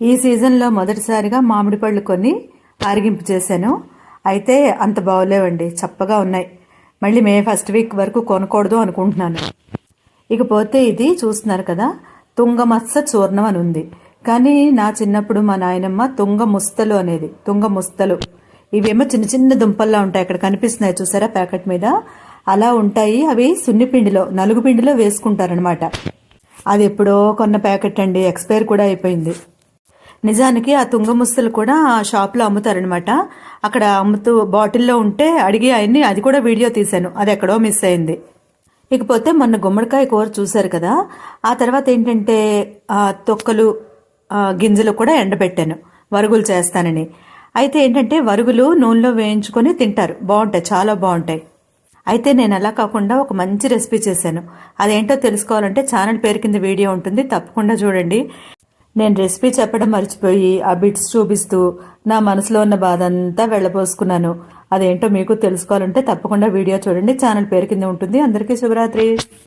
ఈ సీజన్లో మొదటిసారిగా మామిడి పళ్ళు కొని ఆరిగింపు చేశాను. అయితే అంత బాగోలేవండి చప్పగా ఉన్నాయి. మళ్ళీ మే ఫస్ట్ వీక్ వరకు కొనకూడదు అనుకుంటున్నాను. ఇకపోతే ఇది చూస్తున్నారు కదా తుంగమత్స చూర్ణం అని ఉంది. కానీ నా చిన్నప్పుడు మా నాయనమ్మ తుంగ ముస్తలు అనేది తుంగ ముస్తలు. ఇవేమో చిన్న చిన్న దుంపల్లా ఉంటాయి అక్కడ కనిపిస్తున్నాయి చూసారా ప్యాకెట్ మీద? అలా ఉంటాయి అవి సున్నిపిండిలో నలుగు పిండిలో వేసుకుంటారనమాట అది ఎప్పుడో కొన్న ప్యాకెట్ అండి ఎక్స్పైర్ కూడా అయిపోయింది. నిజానికి ఆ తుంగముస్తలు కూడా ఆ షాప్లో అమ్ముతారనమాట అక్కడ అమ్ముతూ బాటిల్లో ఉంటే అడిగి ఆయన్ని అది కూడా వీడియో తీశాను. అది ఎక్కడో మిస్ అయింది. ఇకపోతే మొన్న గుమ్మడికాయ కూర చూశారు కదా ఆ తర్వాత ఏంటంటే తొక్కలు గింజలు కూడా ఎండబెట్టాను. వరుగులు చేస్తానని. అయితే ఏంటంటే వరుగులు నూనెలో వేయించుకొని తింటారు. బాగుంటాయి చాలా బాగుంటాయి. అయితే నేను అలా కాకుండా ఒక మంచి రెసిపీ చేశాను. అదేంటో తెలుసుకోవాలంటే ఛానల్ పేరు కింద వీడియో ఉంటుంది. తప్పకుండా చూడండి. నేను రెసిపీ చెప్పడం మర్చిపోయి ఆ బిట్స్ చూపిస్తూ నా మనసులో ఉన్న బాధ అంతా వెళ్ళబోసుకున్నాను. అదేంటో మీకు తెలుసుకోవాలంటే తప్పకుండా వీడియో చూడండి. ఛానల్ పేరు కింద ఉంటుంది. అందరికీ శుభరాత్రి.